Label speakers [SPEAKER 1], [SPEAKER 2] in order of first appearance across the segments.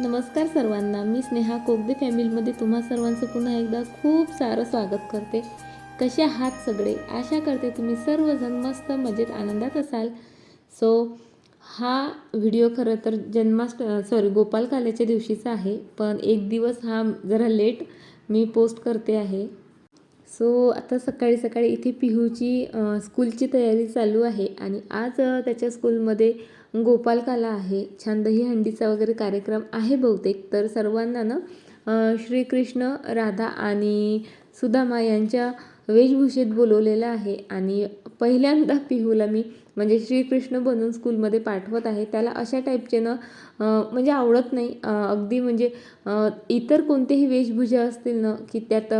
[SPEAKER 1] नमस्कार सर्वांना मी स्नेहा कोगदे फॅमिलीमध्ये तुम्हा सर्वांचं पुन्हा एकदा खूप सारं स्वागत करते. कसे आहात सगळे? आशा करते तुम्ही सर्वजण मस्त मजेत आनंदात असाल. सो हा व्हिडिओ खरं तर जन्माष्ट सॉरी गोपालकाल्याच्या दिवशीचा आहे पण एक दिवस हा जरा लेट मी पोस्ट करते आहे. सो आता सकाळी सकाळी इथे पिहूची स्कूलची तयारी चालू आहे आणि आज त्याच्या स्कूलमध्ये गोपालकाला आहे. छान दहीहंडीचा वगैरे कार्यक्रम आहे बहुतेक. तर सर्वांना ना श्रीकृष्ण राधा आणि सुदामा यांच्या वेशभूषेत बोलवलेलं आहे. आणि पहिल्यांदा पिहूला मी म्हणजे श्रीकृष्ण बनून स्कूलमध्ये पाठवत आहे. त्याला अशा टाईपचे ना म्हणजे आवडत नाही. अगदी म्हणजे इतर कोणतेही वेशभूषा असतील ना की त्यात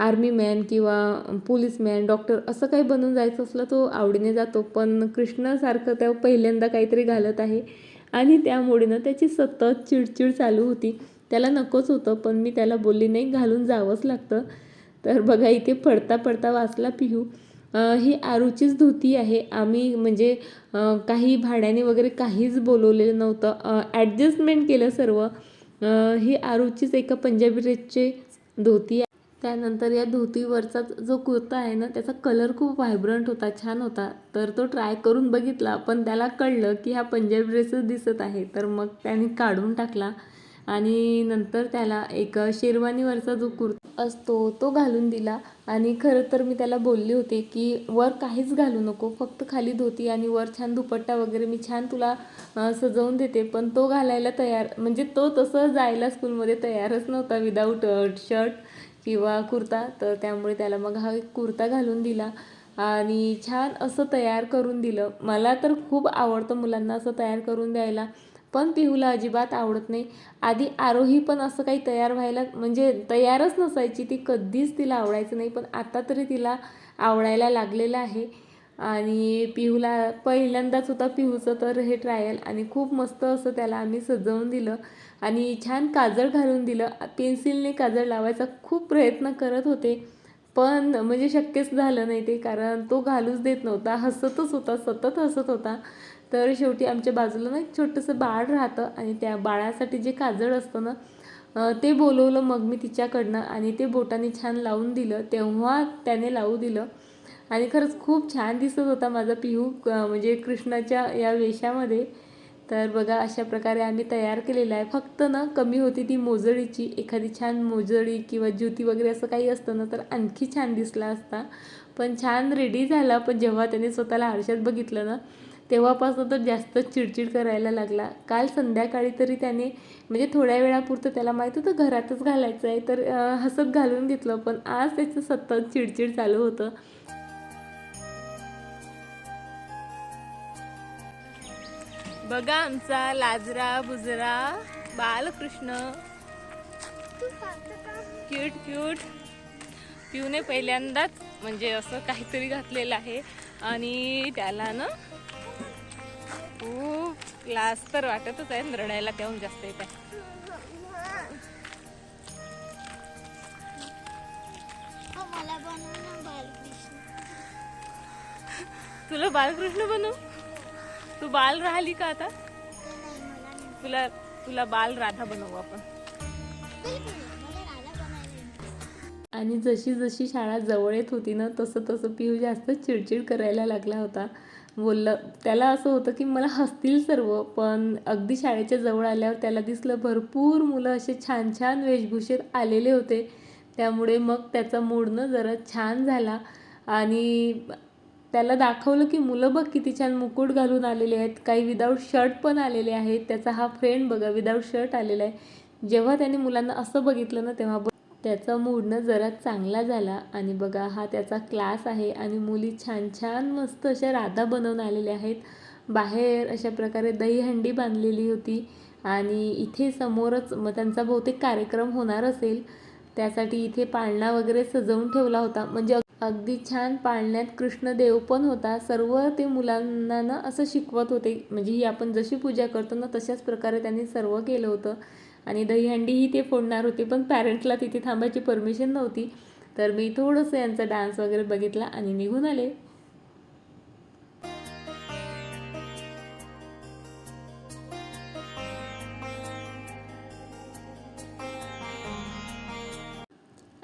[SPEAKER 1] आर्मी मॅन किंवा पोलीसमॅन डॉक्टर असं काही बनून जायचं असलं तो आवडीने जातो. पण कृष्णासारखं त्या पहिल्यांदा काहीतरी घालत आहे. आणि त्यामुळे ना त्याची सतत चिडचिड चालू होती. त्याला नकोच होतं पण मी त्याला बोलली नाही घालून जावंच लागतं. तर बघा इथे पडता पडता वाचला पिहू. ही आरूचीच धोती आहे. आम्ही म्हणजे काही भाड्याने वगैरे काहीच बोलवलेलं नव्हतं. ॲडजस्टमेंट केलं सर्व. ही आरूचीच एका पंजाबी ड्रेसचे धोती आहे त्यानंतर या धोतीवरचा जो कुर्ता आहे ना त्याचा कलर खूप व्हायब्रंट होता छान होता. तर तो ट्राय करून बघितला पण त्याला कळलं की हा पंजाबी ड्रेसच दिसत आहे. तर मग त्याने काढून टाकला आणि नंतर त्याला एक शेरवानीवरचा जो कुर्ता असतो तो घालून दिला. आणि खरं तर मी त्याला बोलले होते की वर काहीच घालू नको फक्त खाली धोती आणि वर छान दुपट्टा वगैरे मी छान तुला सजवून देते. पण तो घालायला तयार म्हणजे तो तसं जायला स्कूलमध्ये तयारच नव्हता विदाऊट शर्ट किंवा कुर्ता तर त्यामुळे त्याला मग हा एक कुर्ता घालून दिला आणि छान असं तयार करून दिलं. मला तर खूप आवडतं मुलांना असं तयार करून द्यायला पण पिहूला अजिबात आवडत नाही. आधी आरोही पण असं काही तयार व्हायला म्हणजे तयारच नसायची ती कधीच तिला आवडायचं नाही पण आता तरी तिला आवडायला लागलेलं आहे. आणि पिहूला पहिल्यांदाच होता पिहूचं तर हे ट्रायल आणि खूप मस्त असं त्याला आम्ही सजवून दिलं. आणि छान काजळ घालून दिलं. पेन्सिलने काजळ लावायचा खूप प्रयत्न करत होते. पण म्हणजे शक्यच झालं नाही ते कारण तो घालूच देत नव्हता. हसतच होता सतत हसत होता. तर शेवटी आमच्या बाजूला ना एक छोटंसं बाळ राहतं आणि त्या बाळासाठी जे काजळ असतं ना ते बोलवलं मग मी तिच्याकडनं आणि ते बोटाने छान लावून दिलं. तेव्हा त्याने लावू दिलं. आणि खरंच खूप छान दिसत होता माझा पिहू म्हणजे कृष्णाच्या या वेशामध्ये. तर बघा अशा प्रकारे आम्ही तयार केलेलं आहे. फक्त ना कमी होती ती मोजळीची एखादी छान मोजळी किंवा ज्योती वगैरे असं काही असतं ना तर आणखी छान दिसला असता. पण छान रेडी झाला. पण जेव्हा त्याने स्वतःला आरशात बघितलं ना तेव्हापासून तर जास्त चिडचिड करायला लागला. काल संध्याकाळी तरी त्याने म्हणजे थोड्या वेळापुरतं त्याला माहीत होतं घरातच घालायचं आहे. तर हसत घालून घेतलं. पण आज त्याचं सतत चिडचिड चालू होतं. बघा आमचा लाजरा बुजरा बालकृष्ण. क्यूट क्यूट पिऊने पहिल्यांदाच म्हणजे असं काहीतरी घातलेलं आहे. आणि त्याला ना खूप लाज तर वाटतच आहे रडायला तेव्हा जास्त येत आहे.
[SPEAKER 2] बनव
[SPEAKER 1] तुला बालकृष्ण बनू तू बाल राहिली का आता? तुला तुला बाल राधा बनवू आपण. आणि जशी जशी शाळा जवळ येत होती ना तसं तसं पिहू जास्त चिडचिड करायला लागला होता. बोललं त्याला असं होतं की मला हसतील सर्व पण अगदी शाळेच्या जवळ आल्यावर त्याला दिसलं भरपूर मुलं असे छान छान वेशभूषेत आलेले होते. त्यामुळे मग त्याचा मूडनं जरा छान झाला. आणि त्याला दाखवलं की मुलं बघ किती छान मुकुट घालून आलेले आहेत काही विदाऊट शर्ट पण आलेले आहेत. त्याचा हा फ्रेंड बघा विदाऊट शर्ट आलेला आहे. जेव्हा त्याने मुलांना असं बघितलं ना तेव्हा ब- त्याचा मूडनं जरा चांगला झाला आणि बघा हा त्याचा क्लास आहे आणि मुली छान छान मस्त अशा राधा बनवून आलेल्या आहेत. बाहेर अशा प्रकारे दहीहंडी बांधलेली होती आणि इथे समोरच मग त्यांचा बहुतेक कार्यक्रम होणार असेल. त्यासाठी इथे पाळणा वगैरे सजवून ठेवला होता. म्हणजे अगदी छान पाळण्यात कृष्णदेव पण होता. सर्व ते मुलांना ना असं शिकवत होते. म्हणजे ही आपण जशी पूजा करतो ना तशाच प्रकारे त्यांनी सर्व केलं होतं. आणि दहीहंडीही ते फोडणार होते पण पॅरेंट्सला तिथे थांबायची परमिशन नव्हती. तर मी थोडंसं यांचा डान्स वगैरे बघितला आणि निघून आले.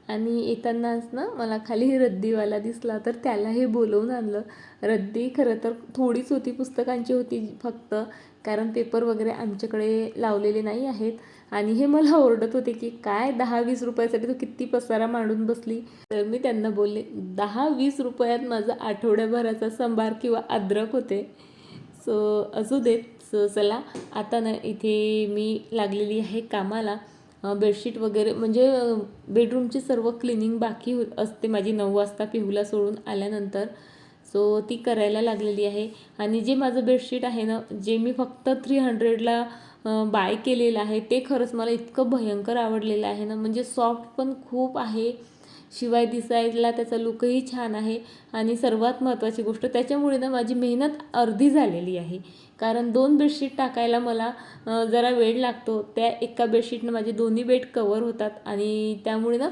[SPEAKER 1] आणि येतानाच ना मला खाली रद्दीवाला दिसला तर त्यालाही बोलवून आणलं. रद्दी खरं तर थोडीच होती पुस्तकांची होती फक्त कारण पेपर वगैरे आमच्याकडे लावलेले नाही आहेत. आणि हे मला ओरडत होते की काय दहा वीस रुपयासाठी तू किती पसारा मांडून बसली? तर मी त्यांना बोलले दहा वीस रुपयात माझा आठवड्याभराचा सांबार किंवा अद्रक होते. सो असू देत सो चला आता ना इथे मी लागलेली आहे कामाला. बेडशीट वगैरे म्हणजे बेडरूमची सर्व क्लिनिंग बाकी हो, असते. माझी नऊ वाजता पिहूला सोडून आल्यानंतर. सो ती करायला लागलेली आहे. आणि जे माझं बेडशीट आहे ना जे मी फक्त थ्री हंड्रेडला बाय केलेलं आहे ते खरंच मला इतकं भयंकर आवडलेलं आहे ना. म्हणजे सॉफ्ट पण खूप आहे. शिवाय दिसायला त्याचा लुकही छान आहे. आणि सर्वात महत्त्वाची गोष्ट त्याच्यामुळे ना माझी मेहनत अर्धी झालेली आहे. कारण दोन बेडशीट टाकायला मला जरा वेळ लागतो. त्या एका बेडशीटनं माझे दोन्ही बेड कवर होतात. आणि त्यामुळे ना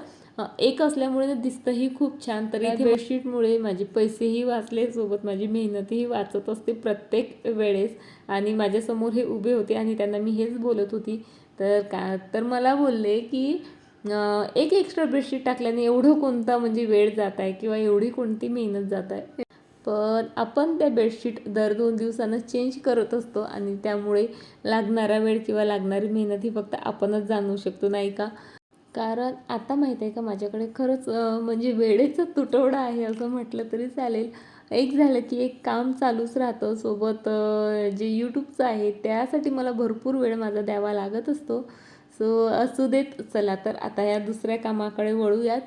[SPEAKER 1] एक असल्यामुळे ना दिसतंही खूप छान. तरी इथे बेडशीटमुळे माझे पैसेही वाचले. सोबत माझी मेहनतही वाचत असते प्रत्येक वेळेस. आणि माझ्यासमोर हे उभे होते आणि त्यांना मी हेच बोलत होती. तर का तर मला बोलले की एक एक्स्ट्रा बेडशीट टाकल्याने एवढं कोणता म्हणजे वेळ जात आहे किंवा एवढी कोणती मेहनत जात आहे पण आपण त्या बेडशीट दर दोन दिवसानं चेंज करत असतो आणि त्यामुळे लागणारा वेळ किंवा लागणारी मेहनत ही फक्त आपणच जाणू शकतो नाही का? कारण आता माहीत आहे का माझ्याकडे खरंच म्हणजे वेळेचा तुटवडा आहे असं म्हटलं तरी चालेल. एक झालं की एक काम चालूच राहतं. सोबत जे यूट्यूबचं आहे त्यासाठी मला भरपूर वेळ माझा द्यावा लागत असतो. सो असू देत चला तर आता या दुसऱ्या कामाकडे वळूयात.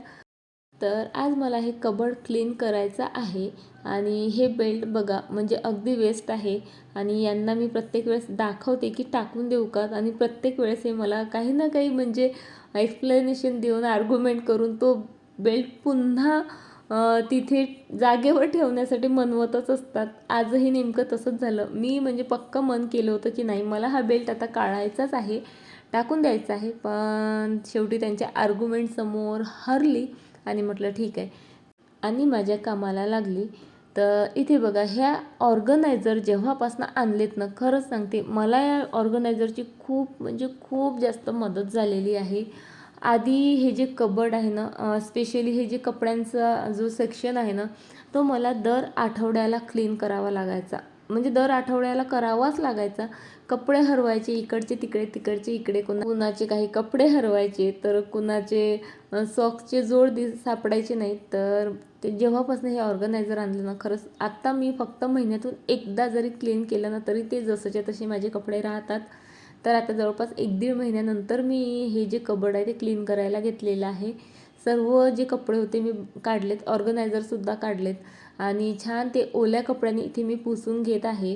[SPEAKER 1] तर आज मला हे कबड क्लीन करायचं आहे आणि हे बेल्ट बघा म्हणजे अगदी वेस्ट आहे आणि यांना मी प्रत्येक वेळेस दाखवते की टाकून देऊ का? आणि प्रत्येक वेळेस हे मला काही ना काही म्हणजे एक्सप्लेनेशन देऊन आर्ग्युमेंट करून तो बेल्ट पुन्हा तिथे जागेवर ठेवण्यासाठी मनवतच असतात. आजही नेमकं तसंच झालं. मी म्हणजे पक्क मन केलं होतं की नाही मला हा बेल्ट आता काढायचाच आहे. टाकून द्यायचं आहे. पण शेवटी त्यांच्या आर्ग्युमेंटसमोर हरली आणि म्हटलं ठीक आहे. आणि माझ्या कामाला लागली. तर इथे बघा ह्या ऑर्गनायझर जेव्हापासून आणलेत ना खरंच सांगते मला या ऑर्गनायझरची खूप म्हणजे खूप जास्त मदत झालेली आहे. आधी हे जे कबड आहे ना स्पेशली हे जे कपड्यांचा जो सेक्शन आहे ना तो मला दर आठवड्याला क्लीन करावा लागायचा. म्हणजे दर आठवड्याला करावाच लागायचा. कपडे हरवायचे इकडचे तिकडे तिकडचे इकडे कोणा कुणाचे काही कपडे हरवायचे तर कुणाचे सॉक्सचे जोड दि सापडायचे नाहीत तर ते जेव्हापासून हे ऑर्गनायझर आणलं ना खरंच आत्ता मी फक्त महिन्यातून एकदा जरी क्लीन केलं ना तरी ते जसंच्या तसे माझे कपडे राहतात. तर आता जवळपास एक दीड महिन्यानंतर मी हे जे कबड आहे ते क्लीन करायला घेतलेलं आहे. सर्व जे कपडे होते मी काढलेत ऑर्गनायझरसुद्धा काढलेत. आणि छान ते ओल्या कपड्यांनी इथे मी पुसून घेत आहे.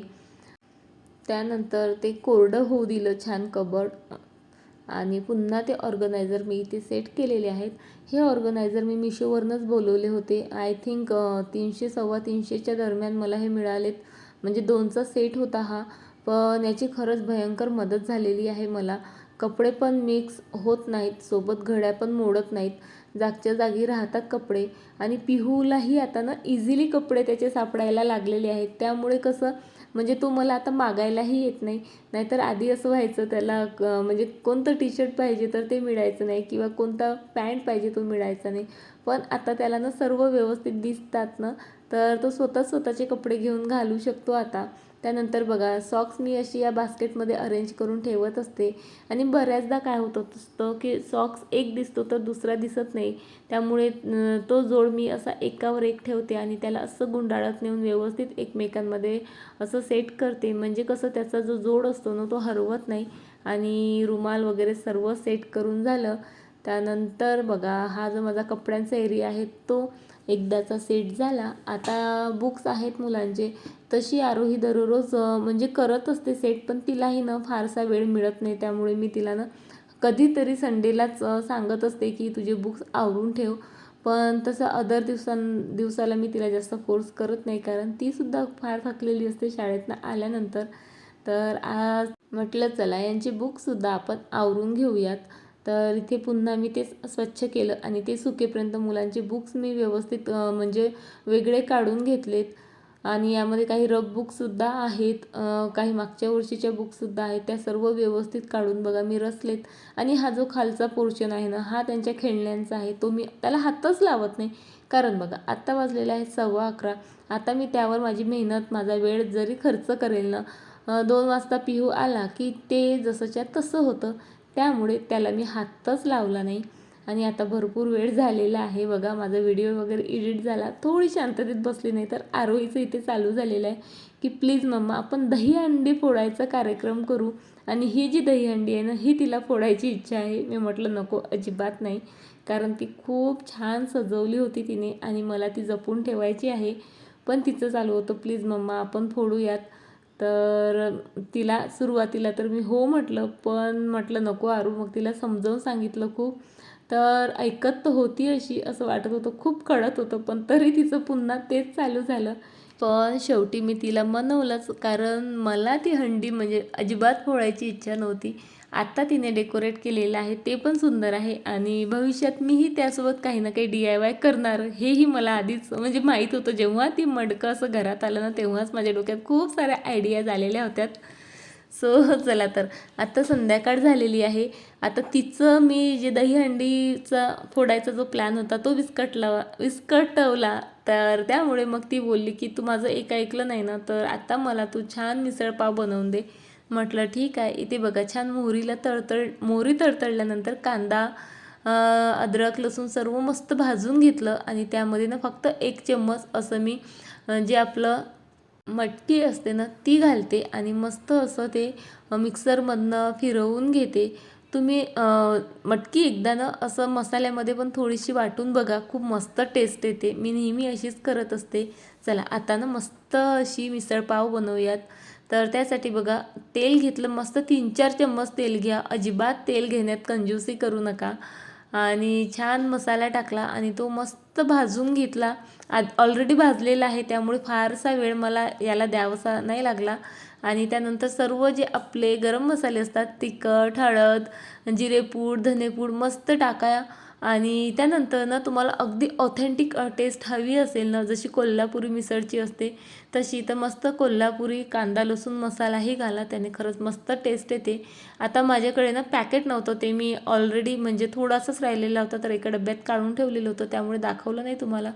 [SPEAKER 1] त्यानंतर ते कोरडं होऊ दिलं छान कबड. आणि पुन्हा ते ऑर्गनायझर मी इथे सेट केलेले आहेत. हे ऑर्गनायझर मी मिशोवरनंच बोलवले होते. आय थिंक तीनशे सव्वा तीनशेच्या दरम्यान मला हे मिळालेत. म्हणजे दोनचा सेट होता हा. पण याची खरंच भयंकर मदत झालेली आहे मला. कपडे पण मिक्स होत नाहीत. सोबत घड्या पण मोडत नाहीत. जागच्या जागी राहतात कपडे. आणि पिहूलाही आता ना इझिली कपडे त्याचे सापडायला लागलेले आहेत. त्यामुळे कसं म्हणजे तो मला आता मागायलाही येत नाही. नाहीतर आधी असं व्हायचं त्याला क- म्हणजे कोणतं टी शर्ट पाहिजे तर ते मिळायचं नाही किंवा कोणता पॅन्ट पाहिजे तो मिळायचा नाही. पण आता त्याला ना सर्व व्यवस्थित दिसतात ना तर तो स्वतः स्वतःचे कपडे घेऊन घालू शकतो आता. त्यानंतर बघा सॉक्स मी अशी या बास्केटमध्ये अरेंज करून ठेवत असते. आणि बऱ्याचदा काय होत असतं की सॉक्स एक दिसतो तर दुसरा दिसत नाही. त्यामुळे तो जोड मी असा एकावर एक ठेवते आणि त्याला असं गुंडाळत नेऊन व्यवस्थित एकमेकांमध्ये असं सेट करते. म्हणजे कसं त्याचा जो जोड असतो ना तो हरवत नाही. आणि रुमाल वगैरे सर्व सेट करून झालं. त्यानंतर बघा हा जो माझा कपड्यांचा एरिया आहे तो एकदाचा सेट झाला. आता बुक्स आहेत मुलांचे. तशी आरोही दररोज म्हणजे करत असते सेट पण तिलाही ना फारसा वेळ मिळत नाही. त्यामुळे मी तिला ना कधीतरी संडेलाच सांगत असते की तुझे बुक्स आवरून ठेव. पण तसं अदर दिवसां दिवसाला मी तिला जास्त फोर्स करत नाही. कारण तीसुद्धा फार थकलेली असते शाळेतनं आल्यानंतर. तर आज म्हटलं चला यांचे बुकसुद्धा आपण आवरून घेऊयात. तर इथे पुन्हा मी ते स्वच्छ केलं आणि ते सुकेपर्यंत मुलांचे बुक्स मी व्यवस्थित म्हणजे वेगळे काढून घेतलेत. आणि यामध्ये काही रफ बुकसुद्धा आहेत काही मागच्या वर्षीच्या बुकसुद्धा आहेत त्या सर्व व्यवस्थित काढून बघा मी रचलेत. आणि हा जो खालचा पोर्शन आहे ना हा त्यांच्या खेळण्यांचा आहे तो मी त्याला हातच लावत नाही. कारण बघा आत्ता वाजलेला आहे सव्वा अकरा. आता मी त्यावर माझी मेहनत माझा वेळ जरी खर्च करेल ना दोन वाजता पिहू आला की ते जसंच्या तसं होतं. त्यामुळे त्याला मी हातच लावला नाही. आणि आता भरपूर वेळ झालेला आहे. बघा माझा व्हिडिओ वगैरे एडिट झाला. थोडी शांततेत बसली नाही तर आरोहीचं इथे चालू झालेलं आहे की प्लीज मम्मा आपण दही अंडी फोडायचा कार्यक्रम करू. आणि ही जी दही अंडी आहे ना ही तिला फोडायची इच्छा आहे. मी म्हटलं नको अजिबात नाही. कारण ती खूप छान सजवली होती तिने आणि मला ती जपून ठेवायची आहे. पण तिचं चालू होतं प्लीज मम्मा आपण फोडूयात. तर तिला सुरुवातीला तर मी हो म्हटलं पण म्हटलं नको आरू मग तिला समजावून सांगितलं खूप. तर ऐकत तर होती अशी असं वाटत होतं खूप कळत होतं पण तरी तिचं पुन्हा तेच चालू झालं. पण शेवटी मी तिला मनवलंच कारण मला ती हंडी म्हणजे अजिबात फोडायची इच्छा नव्हती. आत्ता तिने डेकोरेट केलेलं आहे ते पण सुंदर आहे आणि भविष्यात मीही त्यासोबत काही ना काही डी आय वाय करणार हेही मला आधीच म्हणजे माहीत होतं. जेव्हा ती मडकं असं घरात आलं ना तेव्हाच माझ्या डोक्यात खूप साऱ्या आयडियाज आलेल्या होत्या सो चला तर. आत्ता संध्याकाळ झालेली आहे. आता तिचं मी जे दहीहंडीचा फोडायचा जो प्लॅन होता तो विस्कटला विस्कटवला. तर त्यामुळे मग ती बोलली की तू माझं एक ऐकलं नाही ना तर आता मला तू छान मिसळपाव बनवून दे. म्हटलं ठीक आहे. इथे बघा छान मोहरीला तळतळ मोहरी तळतळल्यानंतर कांदा अद्रक लसूण सर्व मस्त भाजून घेतलं आणि त्यामध्ये ना फक्त एक चम्मच असं मी जे आपलं मटकी असते ना ती घालते आणि मस्त असं ते मिक्सरमधनं फिरवून घेते. तुम्ही मटकी एकदा ना असं मसाल्यामध्ये पण थोडीशी वाटून बघा खूप मस्त टेस्ट येते. मी नेहमी अशीच करत असते. चला आता ना मस्त अशी मिसळपाव बनवूयात. तर त्यासाठी बघा तेल घेतलं मस्त तीन चार चम्मच तेल घ्या. अजिबात तेल घेण्यात कंजूसी करू नका. आणि छान मसाला टाकला आणि तो मस्त भाजून घेतला. आद ऑलरेडी भाजलेला आहे त्यामुळे फारसा वेळ मला याला द्यावासा नाही लागला. आणि त्यानंतर सर्व जे आपले गरम मसाले असतात तिखट हळद जिरेपूड धनेपूड मस्त टाका. आणि त्यानंतर ना तुम्हाला अगदी ऑथेंटिक टेस्ट हवी असेल ना जशी कोल्हापुरी मिसळची असते तशी तर मस्त कोल्हापुरी कांदा लसूण मसालाही घाला त्याने खरंच मस्त टेस्ट येते. आता माझ्याकडे ना पॅकेट नव्हतं ते मी ऑलरेडी म्हणजे थोडासाच राहिलेला होता तर एका डब्यात काढून ठेवलेलं होतं त्यामुळे दाखवलं नाही तुम्हाला.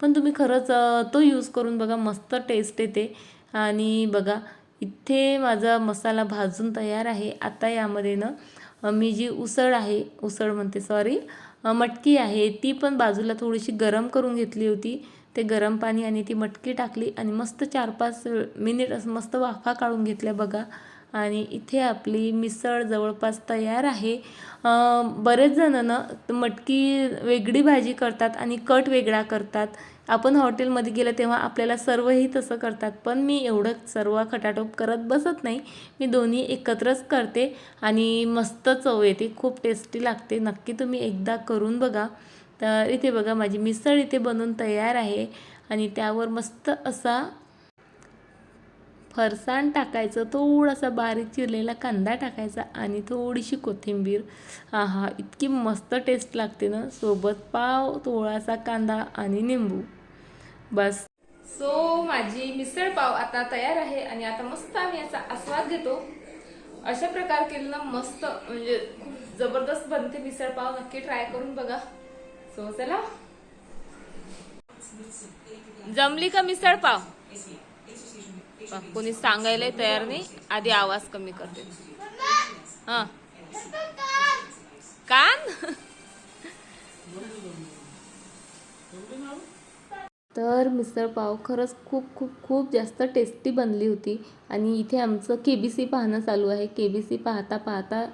[SPEAKER 1] पण तुम्ही खरंच तो यूज करून बघा मस्त टेस्ट येते. आणि बघा इथे माझा मसाला भाजून तयार आहे. आता यामध्ये ना मी जी उसळ आहे उसळ म्हणते सॉरी मटकी आहे ती पण बाजूला थोडीशी गरम करून घेतली होती. ते गरम पाणी आणि ती मटकी टाकली आणि मस्त चार पाच मिनिट असं मस्त वाफा काढून घेतल्या बघा. आणि इथे आपली मिसळ जवळपास तयार आहे. बरेच जण ना मटकी वेगळी भाजी करतात आणि कट वेगळा करतात. आपण हॉटेलमध्ये गेलं तेव्हा आपल्याला सर्वही तसं करतात. पण मी एवढं सर्व खटाटोप करत बसत नाही. मी दोन्ही एकत्रच करते आणि मस्त चव येते. खूप टेस्टी लागते. नक्की तुम्ही एकदा करून बघा. तर इथे बघा माझी मिसळ इथे बनवून तयार आहे. आणि त्यावर मस्त असा फरसाण टाकायचं थोडासा बारीक चिरलेला कांदा टाकायचा आणि थोडीशी कोथिंबीर. हा हा इतकी मस्त टेस्ट लागते ना. सोबत पाव थोडासा कांदा आणि निंबू. बस. सो माझी मिसळ पाव आता तयार आहे आणि आता मस्त आम्ही याचा आस्वाद घेतो. अशा प्रकार केलं ना मस्त म्हणजे खूप जबरदस्त बनते मिसळ पाव. नक्की ट्राय करून बघा. सो चला. जमली का मिसळ पाव? कोणी सांगायला तयार नाही. आधी आवाज कमी करते. हा. कान? तर मिसळ पाव खरंच खूप खूप खूप जास्त टेस्टी बनली होती. आणि इथे आमचं के बी सी पाहणं चालू आहे. के बी सी पाहता पाहता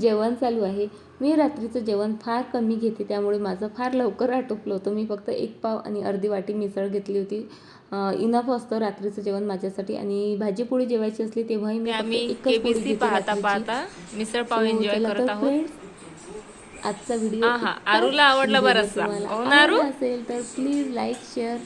[SPEAKER 1] जेवण चालू आहे. मी रात्रीचं जेवण फार कमी घेते. त्यामुळे माझं फार लवकर आटोपलं होतं. मी फक्त एक पाव आणि अर्धी वाटी मिसळ घेतली होती. इनफ असतं रात्रीचं जेवण माझ्यासाठी आणि भाजी पोळी जेवायची असली तेव्हाही मी
[SPEAKER 3] आम्ही केबीसी पाहता. पाहता मिसळ पाव एन्जॉय
[SPEAKER 1] चला
[SPEAKER 3] करत आहोत
[SPEAKER 1] आजचा व्हिडिओ.
[SPEAKER 3] आरूला आवडला हो?
[SPEAKER 1] आवडला असेल तर प्लीज लाईक शेअर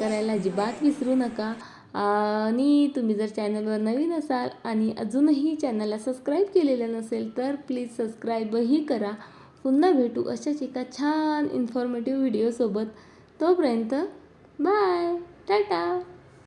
[SPEAKER 1] करायला अजिबात विसरू नका आणि तुम्ही जर चॅनलवर नवीन असाल आणि अजूनही चॅनलला सबस्क्राईब केलेलं नसेल तर प्लीज सबस्क्राईबही करा पुन्हा भेटू अशाच एका छान इन्फॉर्मेटिव्ह व्हिडिओसोबत तोपर्यंत बाय টাটা